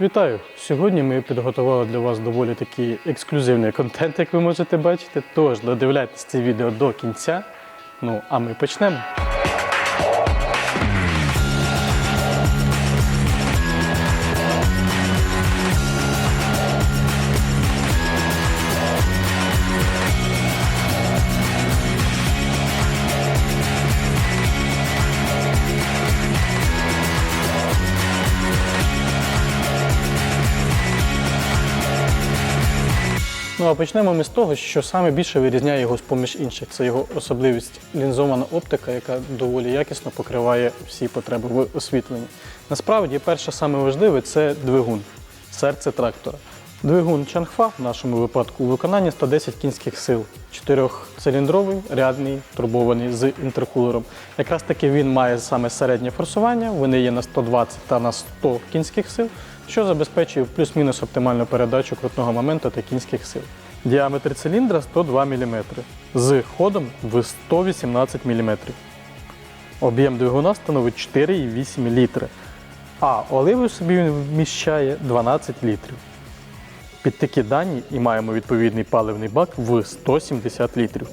Вітаю! Сьогодні ми підготували для вас доволі такий ексклюзивний контент, як ви можете бачити. Тож додивляйтесь це відео до кінця. Ну а ми почнемо. Ну а почнемо ми з того, що саме більше вирізняє його з-поміж інших. Це його особливість лінзована оптика, яка доволі якісно покриває всі потреби в освітленні. Насправді, перше саме важливе це двигун, серце трактора. Двигун Чангфа в нашому випадку у виконанні 110 кінських сил, чотирьохциліндровий, рядний, турбований з інтеркулером. Якраз таки він має саме середнє форсування, вони є на 120 та на 100 кінських сил, що забезпечує плюс-мінус оптимальну передачу крутного моменту та кінських сил. Діаметр циліндра 102 мм з ходом в 118 мм. Об'єм двигуна становить 4,8 літри, а оливи собі він вміщає 12 літрів. Під такі дані і маємо відповідний паливний бак в 170 літрів.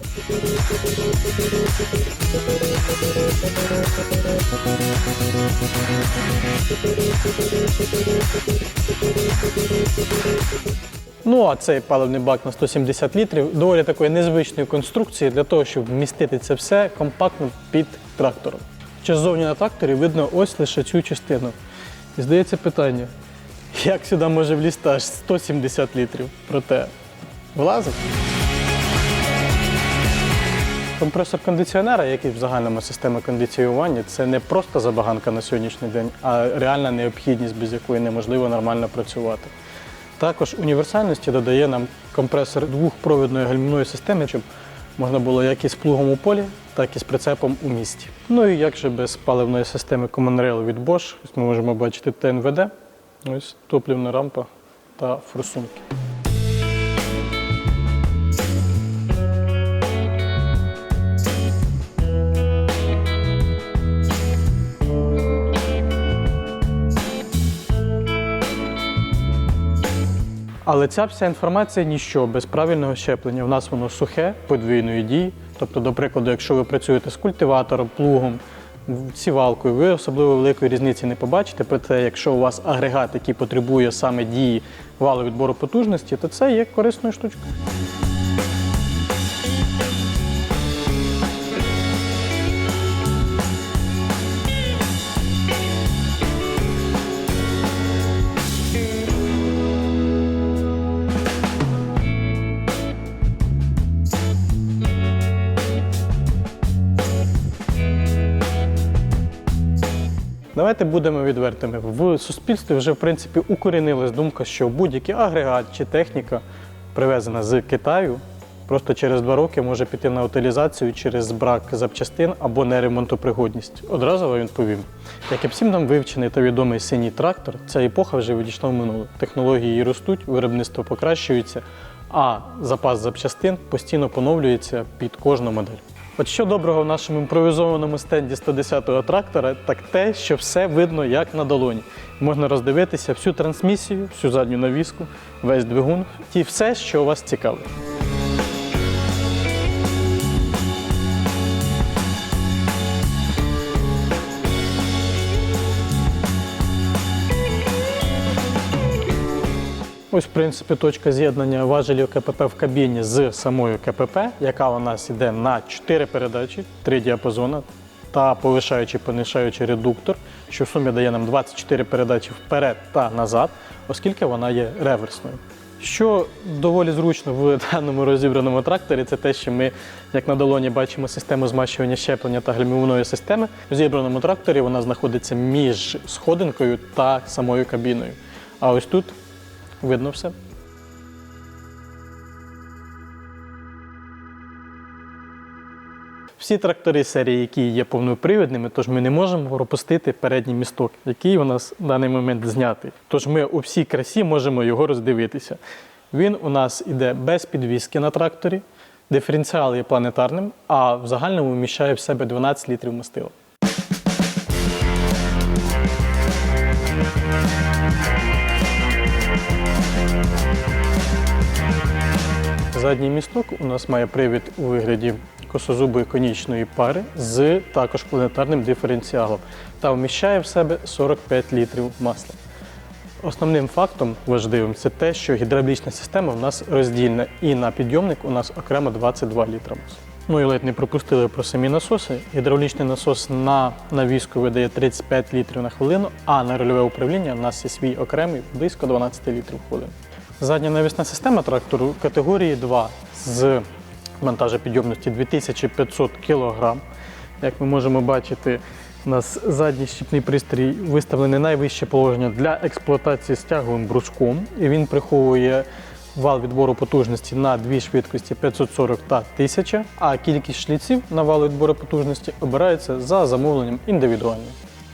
Ну а цей паливний бак на 170 літрів доволі такої незвичної конструкції для того, щоб вмістити це все компактно під трактором. Чи ззовні на тракторі видно ось лише цю частину. І здається питання, як сюди може влізти аж 170 літрів? Проте влазить. Компресор кондиціонера, як і в загальному системі кондиціювання, це не просто забаганка на сьогоднішній день, а реальна необхідність, без якої неможливо нормально працювати. Також універсальності додає нам компресор двохпровідної гальмівної системи, щоб можна було як із плугом у полі, так і з прицепом у місті. Ну і як же без паливної системи Common Rail від Bosch, ми можемо бачити ТНВД, ось топлівна рампа та форсунки. Але ця вся інформація ніщо без правильного щеплення. У нас воно сухе, подвійної дії. Тобто, до прикладу, якщо ви працюєте з культиватором, плугом, сівалкою, ви особливо великої різниці не побачите. Проте, якщо у вас агрегат, який потребує саме дії валу відбору потужності, то це є корисною штучкою. Давайте будемо відвертими. В суспільстві вже в принципі укорінилась думка, що будь-який агрегат чи техніка, привезена з Китаю, просто через два роки може піти на утилізацію через брак запчастин або неремонтопригодність. Одразу вам відповім. Як і всім нам вивчений та відомий синій трактор, ця епоха вже відійшла в минуле. Технології ростуть, виробництво покращується, а запас запчастин постійно поновлюється під кожну модель. От що доброго в нашому імпровізованому стенді 110-го трактора, так те, що все видно як на долоні. Можна роздивитися всю трансмісію, всю задню навіску, весь двигун і все, що вас цікавить. Ось, в принципі, точка з'єднання важелів КПП в кабіні з самою КПП, яка у нас йде на 4 передачі, 3 діапазони та повишаючий понижаючий редуктор, що в сумі дає нам 24 передачі вперед та назад, оскільки вона є реверсною. Що доволі зручно в даному розібраному тракторі, це те, що ми, як на долоні, бачимо систему змащування щеплення та гальмівної системи. В зібраному тракторі вона знаходиться між сходинкою та самою кабіною. А ось тут Видно все. Всі трактори серії, які є повнопривідними, тож ми не можемо пропустити передній місток, який у нас в даний момент знятий. Тож ми у всій красі можемо його роздивитися. Він у нас іде без підвіски на тракторі, диференціал є планетарним, а в загальному вміщає в себе 12 літрів мастила. Задній місток у нас має привід у вигляді косозубої конічної пари з також планетарним диференціалом та вміщає в себе 45 літрів масла. Основним фактом важливим це те, що гідравлічна система в нас роздільна і на підйомник у нас окремо 22 літра масла. Ну і ледь не пропустили про самі насоси. Гідравлічний насос на навіску видає 35 літрів на хвилину, а на рульове управління у нас є свій окремий близько 12 літрів в хвилину. Задня навісна система трактору категорії 2 з вантажопідйомності 2500 кг. Як ми можемо бачити, у нас задній щіпний пристрій виставлений найвище положення для експлуатації з тяговим бруском, і він приховує вал відбору потужності на дві швидкості 540 та 1000, а кількість шліців на вал відбору потужності обирається за замовленням індивідуально.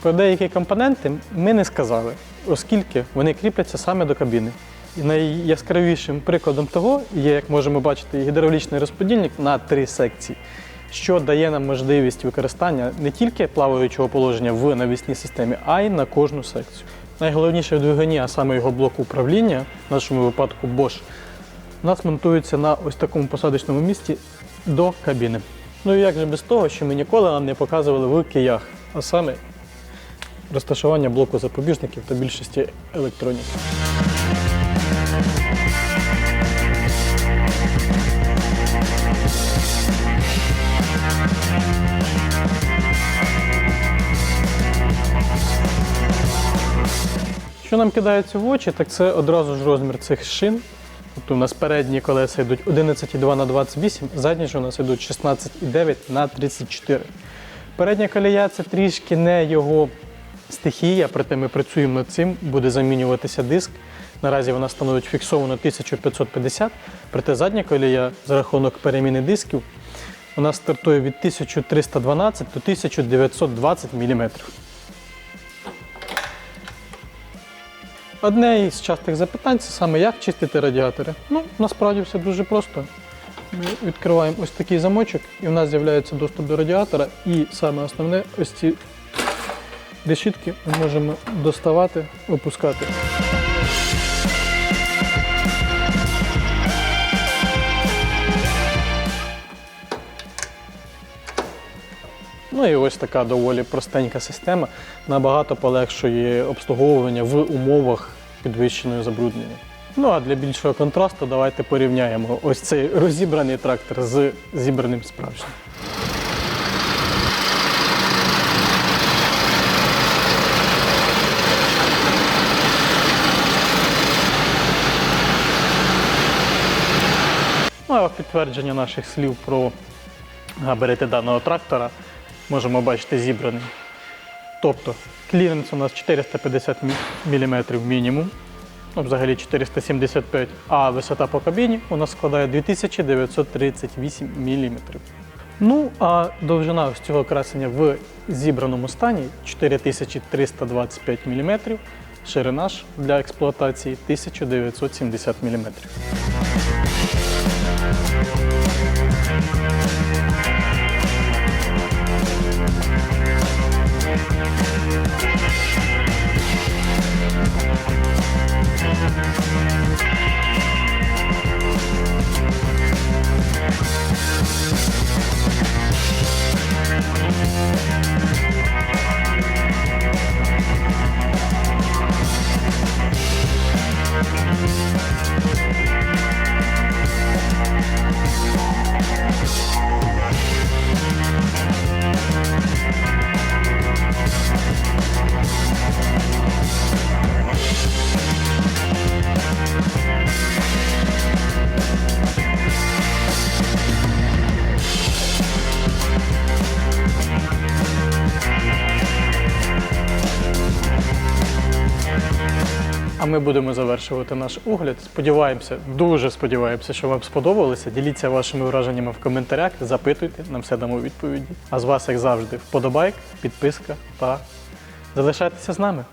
Про деякі компоненти ми не сказали, оскільки вони кріпляться саме до кабіни. Найяскравішим прикладом того є, як можемо бачити, гідравлічний розподільник на три секції, що дає нам можливість використання не тільки плаваючого положення в навісній системі, а й на кожну секцію. Найголовніше в двигуні, а саме його блок управління, в нашому випадку Bosch, у нас монтується на ось такому посадочному місці до кабіни. Ну і як же без того, що ми ніколи нам не показували в киях, а саме розташування блоку запобіжників та більшості електроніки. Що нам кидається в очі, так це одразу ж розмір цих шин. Тобто у нас передні колеса йдуть 11,2 на 28, задні ж у нас йдуть 16,9 на 34. Передня колія це трішки не його стихія, проте ми працюємо над цим, буде замінюватися диск. Наразі вона становить фіксовано 1550, проте задня колія за рахунок переміни дисків у нас стартує від 1312 до 1920 мм. Одне із частих запитань це саме як чистити радіатори. Ну, насправді все дуже просто. Ми відкриваємо ось такий замочок, і в нас з'являється доступ до радіатора. І саме основне, ось ці решітки ми можемо доставати, опускати. Ну і ось така доволі простенька система набагато полегшує обслуговування в умовах підвищеної забруднення. Ну а для більшого контрасту давайте порівняємо ось цей розібраний трактор з зібраним справжнім. Ну а підтвердження наших слів про габарити даного трактора можемо бачити зібраний. Тобто кліренс у нас 450 мм мінімум, ну, взагалі 475 а висота по кабіні у нас складає 2938 мм. Ну, а довжина ось цього красення в зібраному стані 4325 мм, ширина ж для експлуатації 1970 мм. Ми будемо завершувати наш огляд. Сподіваємося, дуже сподіваємося, що вам сподобалося. Діліться вашими враженнями в коментарях, запитуйте, нам все дамо відповіді. А з вас, як завжди, вподобайк, підписка та залишайтеся з нами.